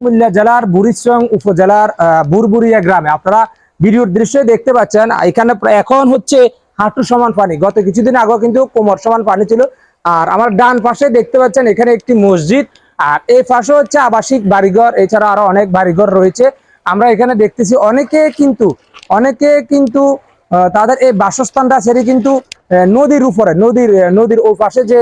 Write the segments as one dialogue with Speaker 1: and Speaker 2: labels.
Speaker 1: কুমিল্লা জেলার বুড়িচং উপজেলার বুরবুরিয়া গ্রামে। আপনারা ভিডিওর দৃশ্যে দেখতে পাচ্ছেন, এখানে এখন হচ্ছে হাঁটু সমান পানি। গত কিছুদিন আগে কিন্তু কোমর সমান পানি ছিল। আর আমার ডান পাশে দেখতে পাচ্ছেন, এখানে একটি মসজিদ। আর এই পাশে হচ্ছে আবাসিক বাড়িঘর, এছাড়া আরও অনেক বাড়িঘর রয়েছে। আমরা এখানে দেখতেছি অনেকে কিন্তু অনেকে কিন্তু তাদের এই বাসস্থানটা ছেড়ে কিন্তু নদীর উপরে, নদীর নদীর ওই পাশে যে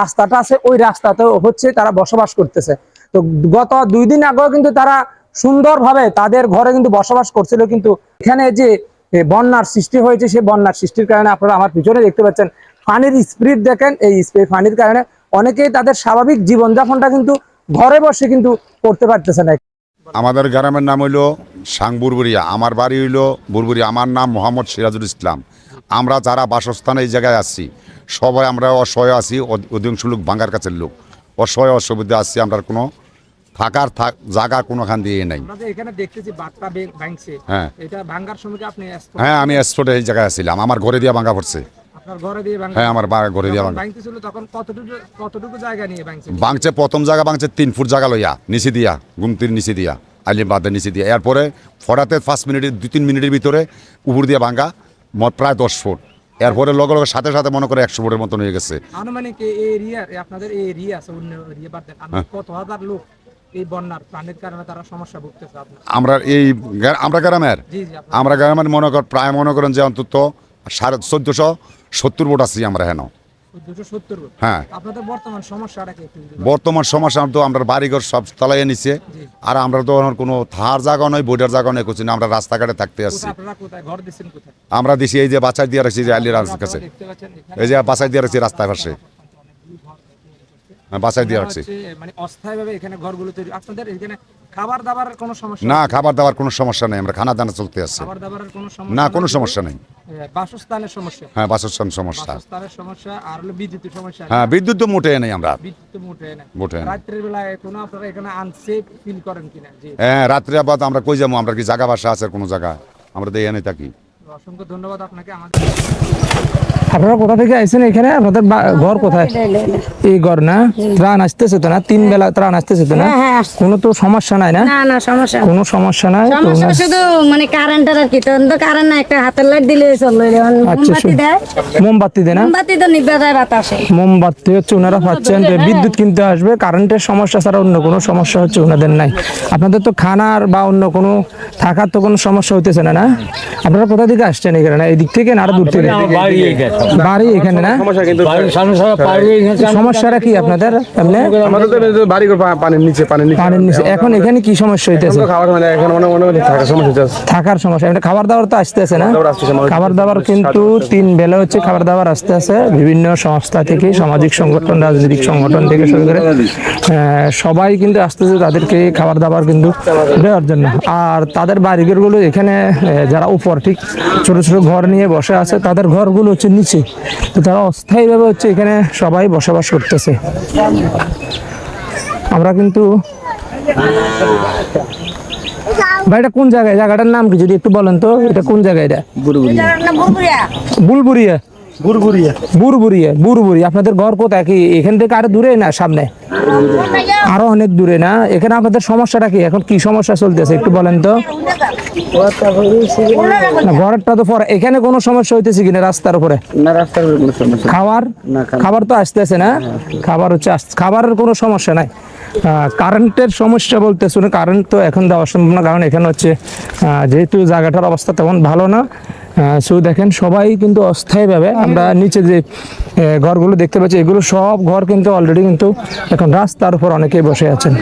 Speaker 1: রাস্তাটা আছে, ওই রাস্তাতে হচ্ছে তারা বসবাস করতেছে। তো গত দুই দিন আগেও কিন্তু তারা সুন্দরভাবে তাদের ঘরে কিন্তু বসবাস করছিল, কিন্তু এখানে যে বন্যার সৃষ্টি হয়েছে সেই বন্যার সৃষ্টির কারণে আপনারা আমার পিছনে দেখতে পাচ্ছেন, পানির স্পিড দেখেন, এই পানির কারণে অনেকেই তাদের স্বাভাবিক জীবনযাপনটা কিন্তু ঘরে বসে কিন্তু করতে পারতেছে না।
Speaker 2: আমাদের গ্রামের নাম হইল সাং বুরবুরিয়া আমার বাড়ি হইল বুরবুরিয়া আমার নাম মোহাম্মদ সিরাজুল ইসলাম। আমরা যারা বাসস্থানে এই জায়গায় আছি, সবাই আমরা অসহায় আছি অধ- অধিকাংশ লোক ভাঙ্গার কাছের লোক। অসহায় অসুবিধা আছি, আমরা কোনো থাকার থাক জায়গা কোনোখান দিয়ে নাই।
Speaker 1: এখানে দেখতেছি বাটটা ভাঙছে
Speaker 2: হ্যাঁ।
Speaker 1: এটা ভাঙ্গার সময় আপনি
Speaker 2: হ্যাঁ আমি স্পটে এই জায়গায় ছিলাম। আমার ঘরে দিয়া ভাঙ্গা পড়ছে। হ্যাঁ আমার ঘরে দিয়া ভাঙ্গা
Speaker 1: তখন কতটুকু কতটুকু জায়গা নিয়ে ভাঙছে?
Speaker 2: বাংছে প্রথম জায়গা তিন ফুট জায়গা লইয়া নিচে দিয়া গুমতির নিচে দিয়া নিচে দিয়া। এরপরে ফরাতে পাঁচ মিনিটের দুই তিন মিনিটের ভিতরে উপর দিয়ে ভাঙ্গা মোট প্রায় দশ ফুট। এরপরে লগে লগে সাথে সাথে মনে করে একশো ফুটের মতন হয়ে গেছে।
Speaker 1: আনুমানিক আপনাদের এরিয়া আছে অন্য এরিয়া বাদ দেন আপনার কত হাজার লোক এই বন্যার পানির কারণে তারা সমস্যা ভুগতেছে
Speaker 2: আমরা এই আমরা গ্রামের? আমরা গ্রামের মনে কর প্রায় মনে করেন যে অন্তত সাড়ে চোদ্দশো সত্তর ফুট আছি আমরা হেন। হ্যাঁ।
Speaker 1: বর্তমান
Speaker 2: সমস্যা তো আমরা বাড়িঘর সব তলাইয়ে নিছে। আর আমরা তো কোনো থার জায়গা নয় বোর্ডের জায়গা নয় করছি না আমরা রাস্তাঘাটে থাকতে আসছি। আমরা দিছি এই যে বাচ্চাই দিয়ে রাখছি যে আলির কাছে। এই যে বাসায় দিয়ে রাখছি রাস্তায় পাশে। বাসায় দিয়ে রাখছি।
Speaker 1: মানে অস্থায়ীভাবে এখানে ঘরগুলো তৈরি আপনাদের এখানে খাবার দাবার কোনো সমস্যা
Speaker 2: না খাবার দাবার কোনো সমস্যা নেই আমরা খানা দানা চলতে আছে।
Speaker 1: খাবার দাবারের কোনো সমস্যা
Speaker 2: না কোনো সমস্যা নেই।
Speaker 1: বাসস্থানের সমস্যা?
Speaker 2: হ্যাঁ বাসস্থান সমস্যা।
Speaker 1: বাসস্থানের সমস্যা আর হলো বিদ্যুতের সমস্যা।
Speaker 2: হ্যাঁ বিদ্যুৎ তো মোটে নেই আমরা।
Speaker 1: বিদ্যুৎ তো মোটে না
Speaker 2: মোটে
Speaker 1: রাত্রের বেলায় কোনো আপনারা এখানে আনসেফ ফিল করেন কিনা? জি।
Speaker 2: হ্যাঁ রাত্রে আবার আমরা কই যাব? আমরা কি জায়গা বাসা আছে কোনো জায়গা আমরা তো এখানে থাকি।
Speaker 1: অসংখ্য ধন্যবাদ আপনাকে। আমাদের আপনারা কোথা থেকে আইছেন এখানে? আপনাদের ঘর কোথায়? এই ঘর না? ত্রাণ আসতেছে তো না? তিন বেলা ত্রাণ আসতেছে তো না?
Speaker 3: হ্যাঁ, হ্যাঁ,
Speaker 1: কোনো তো সমস্যা নাই না?
Speaker 3: সমস্যা।
Speaker 1: কোনো সমস্যা নাই
Speaker 3: সমস্যা শুধু মানে কারেন্টের আর কি তখন তো কারেন্ট না একটা হাতের লাইট দিলে চলল
Speaker 1: আচ্ছা
Speaker 3: মোমবাতি দেয়।
Speaker 1: মোমবাতি দেয় না?
Speaker 3: মোমবাতি তো নিবে যায় বাতাসে।
Speaker 1: মোমবাতি হচ্ছে ওনারা পাচ্ছেন যে বিদ্যুৎ কিনতে আসবে কারেন্টের সমস্যা ছাড়া অন্য কোনো সমস্যা হচ্ছে ওনাদের নাই। আপনাদের তো খানার বা অন্য কোনো থাকার তো কোনো সমস্যা হইতেছে না না? আপনারা কোথা থেকে আসছেন এখানে? না এদিক থেকে না আরও দূর থেকে? বাড়ি এখানে না? সমস্যাটা কি আপনাদের
Speaker 4: আমাদের তো বাড়ি পানির নিচে পানির নিচে।
Speaker 1: পানির নিচে। এখন এখানে কি সমস্যা হইতেছে?
Speaker 4: খাবার মানে এখন অনেক অনেক থাকার সমস্যা হচ্ছে
Speaker 1: থাকার সমস্যা। খাবার দাবার তো আসতেছে না? খাবার দাবার কিন্তু তিন বেলা হচ্ছে খাবার দাবার আসতে আছে বিভিন্ন সংস্থা থেকে সামাজিক সংগঠন রাজনৈতিক সংগঠন থেকে শুরু করে আহ, সবাই কিন্তু আসতেছে তাদেরকে খাবার দাবার কিন্তু দেওয়ার জন্য। আর তাদের বাড়িঘরগুলো এখানে যারা উপর ঠিক ছোট ছোট ঘর নিয়ে বসে আছে তাদের ঘরগুলো হচ্ছে নিচে তো তারা অস্থায়ীভাবে হচ্ছে এখানে সবাই বসবাস করতেছে। আমরা কিন্তু ভাই এটা কোন জায়গায়? জায়গাটার নাম কি যদি একটু বলেন তো এটা কোন জায়গায় এটা? বুলবুরিয়া বুরবুরিয়া বুরবুরিয়া বুরবুরি আপনাদের ঘর কোথায়? কি এখান থেকে আরও দূরে না সামনে? আরও অনেক দূরে না? এখানে আপনাদের সমস্যাটা কি? এখন কি সমস্যা চলতেছে একটু বলেন তো? ঘরেরটা তো পরে। এখানে কোনো সমস্যা হইতেছে কিনা রাস্তার উপরে?
Speaker 4: না রাস্তার কোনো সমস্যা।
Speaker 1: খাবার খাবার তো আসতেছে না? খাবার হচ্ছে খাবারের কোনো সমস্যা নাই। কারেন্টের সমস্যা বলতে শুনে কারেন্ট তো এখন দেওয়া সম্ভব না কারণ এখানে হচ্ছে যেহেতু জায়গাটার অবস্থা তেমন ভালো না। সো দেখেন সবাই কিন্তু অস্থায়ীভাবে আমরা নিচে যে ঘরগুলো দেখতে পাচ্ছি, এগুলো সব ঘর কিন্তু অলরেডি কিন্তু এখন রাস্তার উপর অনেকেই বসে আছেন।